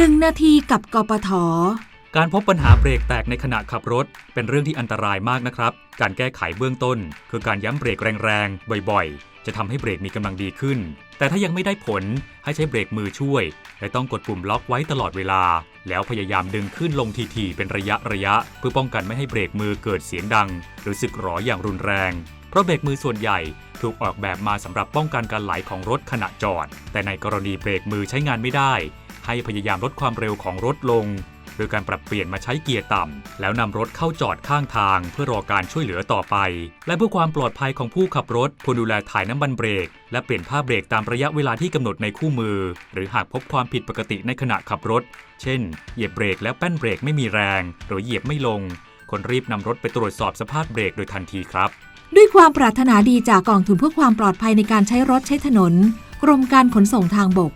1นาทีกับกปท การพบปัญหาเบรกแตกในขณะขับรถ เป็นเรื่องที่อันตรายมากนะครับ การแก้ไขเบื้องต้น คือการย้ำเบรกแรงๆ บ่อยๆ จะทำให้เบรกมีกำลังดีขึ้น แต่ถ้ายังไม่ได้ผลให้ใช้เบรกมือช่วย และต้องกดปุ่มล็อกไว้ตลอดเวลา แล้วพยายามดึงขึ้นลงทีๆเป็นระยะระยะ เพื่อป้องกันไม่ให้เบรกมือเกิดเสียงดัง หรือสึกหรออย่างรุนแรง เพราะเบรกมือส่วนใหญ่ถูกออกแบบมาสำหรับป้องกันการไหลของรถขณะจอด แต่ในกรณีเบรกมือใช้งานไม่ได้ ให้พยายามลดความเร็วของรถลง โดยการปรับเปลี่ยนมาใช้เกียร์ต่ำ แล้วนำรถเข้าจอดข้างทาง เพื่อรอการช่วยเหลือต่อไป และเพื่อความปลอดภัยของผู้ขับรถควรดูแลถ่ายน้ำมันเบรก และเปลี่ยนผ้าเบรกตามระยะเวลาที่กำหนดในคู่มือ หรือหากพบความผิดปกติในขณะขับรถ เช่น เหยียบเบรกแล้วแป้นเบรกไม่มีแรง หรือเหยียบไม่ลงควรรีบนำรถไปตรวจสอบสภาพเบรกโดยทันทีครับ ด้วยความปรารถนาดีจากกองทุนเพื่อความปลอดภัยในการใช้รถใช้ถนน กรมการขนส่งทางบก